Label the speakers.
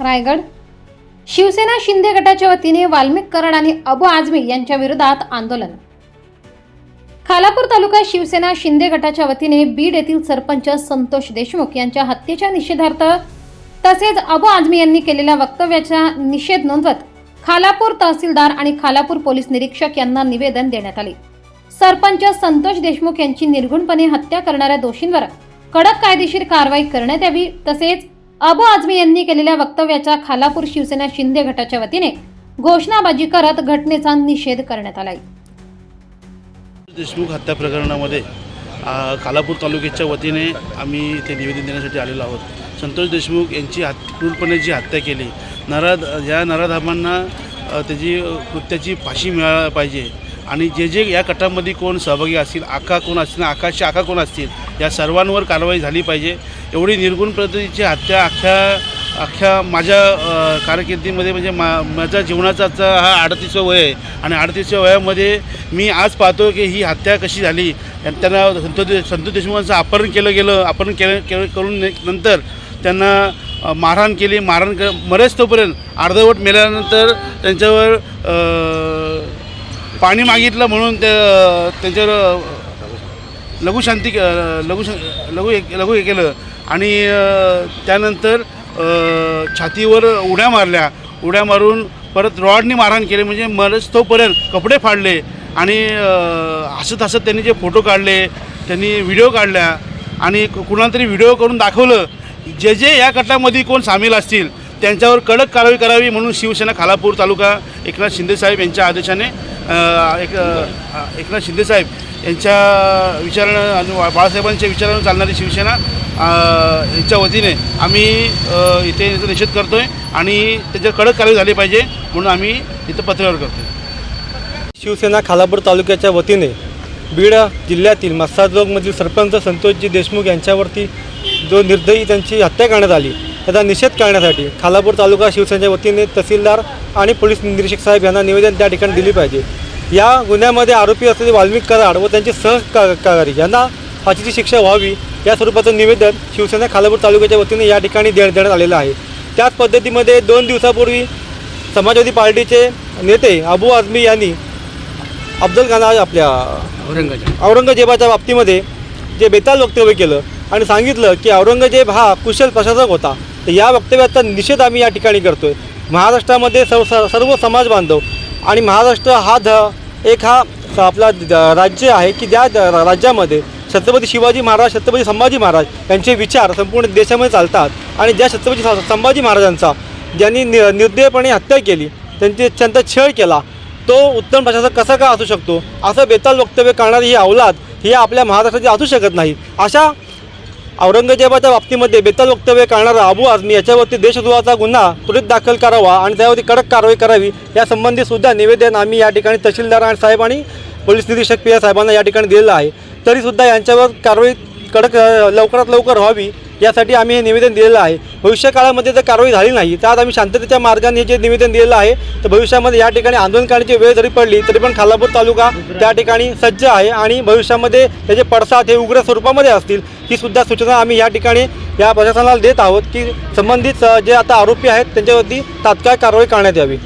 Speaker 1: रायगड. शिवसेना शिंदे गटाच्या वतीने वाल्मिक कराड आणि अबू आझमी यांच्या विरोधात आंदोलन. खालापूर तालुका शिवसेना शिंदे गटाच्या वतीने बीड येथील सरपंच संतोष देशमुख यांच्या हत्येच्या निषेधार्थ तसेच अबू आझमी यांनी केलेल्या वक्तव्याचा निषेध नोंदवत खालापूर तहसीलदार आणि खालापूर पोलीस निरीक्षक यांना निवेदन देण्यात आले. सरपंच संतोष देशमुख यांची निर्घुणपणे हत्या करणाऱ्या दोषींवर कडक कायदेशीर कारवाई करण्यात यावी तसेच अबू आझमी यांनी केलेल्या वक्तव्याचा खालापूर शिवसेना शिंदे गटाच्या वतीने घोषणाबाजी करत घटनेचा निषेध करण्यात आलाय.
Speaker 2: देशमुख हत्या प्रकरणामध्ये खालापूर तालुक्याच्या वतीने आम्ही इथे निवेदन देण्यासाठी आलेलो आहोत. संतोष देशमुख यांची हत क्रूरपणे जी हत्या केली नराध या नराधामांना त्याची कृत्याची फाशी मिळायला पाहिजे. आणि जे जे या कटामध्ये कोण सहभागी असतील आका कोण असतील आकाशचे आका कोण असतील या सर्वांवर कारवाई झाली पाहिजे. एवढी निर्गुण पद्धतीची हत्या अख्ख्या अख्ख्या माझ्या कारकिर्दीमध्ये म्हणजे मा माझ्या जीवनाचा हा अडतीसवं वय आहे. आणि अडतीसव्या वयामध्ये मी आज पाहतो की ही हत्या कशी झाली. त्यांना संतो संतोष देशमुखांचं अपहरण केलं गेलं अपहरण केलं केलं करून नंतर त्यांना मारहाण केली. मारहाण क मरेच तोपर्यंत अर्धवट मेल्यानंतर त्यांच्यावर पाणी मागितलं म्हणून ते त्यांच्यावर लघुशांती लघु लघु लघु हे केलं. आणि त्यानंतर छातीवर उड्या मारल्या. उड्या मारून परत रॉडनी मारहाण केले. म्हणजे मरच तोपर्यंत कपडे फाडले आणि हसत हसत त्यांनी जे फोटो काढले त्यांनी व्हिडिओ काढल्या आणि कु- कुणाला तरी व्हिडिओ करून दाखवलं जे जे या कटामध्ये कोण सामील असतील त्यांच्यावर कडक कारवाई करावी म्हणून शिवसेना खालापूर तालुका एकनाथ शिंदेसाहेब यांच्या आदेशाने एक एकनाथ शिंदेसाहेब यांच्या विचारानं बाळासाहेबांच्या विचारानं चालणारी शिवसेना यांच्या वतीने आम्ही इथे याचा निषेध करतो आहे आणि त्याच्यावर कडक कारवाई झाली पाहिजे म्हणून आम्ही इथं पत्रव्यवहार करतो
Speaker 3: शिवसेना खालापूर तालुक्याच्या वतीने बीड जिल्ह्यातील मस्साजोगमधील सरपंच संतोषजी देशमुख यांच्यावरती जो निर्दयी त्यांची हत्या करण्यात आली त्याचा निषेध करण्यासाठी खालापूर तालुका शिवसेनेच्या वतीने तहसीलदार आणि पोलीस निरीक्षक साहेब यांना निवेदन त्या ठिकाणी दिली पाहिजे. या गुन्ह्यामध्ये आरोपी असलेले वाल्मिक कराड व त्यांचे सहकारी यांना फाशीची शिक्षा व्हावी या स्वरूपाचं निवेदन शिवसेना खालापूर तालुक्याच्या वतीने या ठिकाणी दे देण्यात आलेलं आहे. त्याच पद्धतीमध्ये दोन दिवसापूर्वी समाजवादी पार्टीचे नेते अबू आझमी यांनी अफजल खान आपल्या औरंगजेबाच्या बाबतीमध्ये जे बेताल वक्तव्य केलं आणि सांगितलं की औरंगजेब हा कुशल प्रशासक होता तर या वक्तव्याचा निषेध आम्ही या ठिकाणी करतो आहे महाराष्ट्रामध्ये सर्व सर्व समाज बांधव आणि महाराष्ट्र हा ध एक हा आपला राज्य आहे की ज्या राज्यामध्ये छत्रपती शिवाजी महाराज छत्रपती संभाजी महाराज यांचे विचार संपूर्ण देशामध्ये चालतात. आणि ज्या छत्रपती संभाजी महाराजांचा ज्यांनी नि निर्दयपणे हत्या केली त्यांची त्यांचा छळ केला तो उत्तम प्रशासक कसा का असू शकतो? असं बेताल वक्तव्य करणारी ही अवलाद ही आपल्या महाराष्ट्राची असू शकत नाही. अशा औरंगजेबाच्या बाबतीमध्ये बेताल वक्तव्य करणारा अबू आझमी याच्यावरती देशद्रोहाचा गुन्हा त्वरित दाखल करावा आणि त्यावरती कडक कारवाई करावी यासंबंधी सुद्धा निवेदन आम्ही या ठिकाणी तहसीलदार आणि साहेब आणि पोलीस निरीक्षक पी साहेबांना या ठिकाणी दिलेलं आहे. तरीसुद्धा यांच्यावर कारवाई कडक लवकरात लवकर व्हावी यासाठी आम्ही हे निवेदन दिलेलं आहे. भविष्य काळामध्ये जर कारवाई झाली नाही तर आज आम्ही शांततेच्या मार्गाने हे जे निवेदन दिलेलं आहे तर भविष्यामध्ये या ठिकाणी आंदोलन करण्याची वेळ जरी पडली तरी पण खालापूर तालुका त्या ठिकाणी सज्ज आहे आणि भविष्यामध्ये त्याचे पडसाद हे उग्र स्वरूपामध्ये असतील ही सुद्धा सूचना आम्ही या ठिकाणी या प्रशासनाला देत आहोत की संबंधित जे आता आरोपी आहेत त्यांच्यावरती तात्काळ कारवाई करण्यात यावी.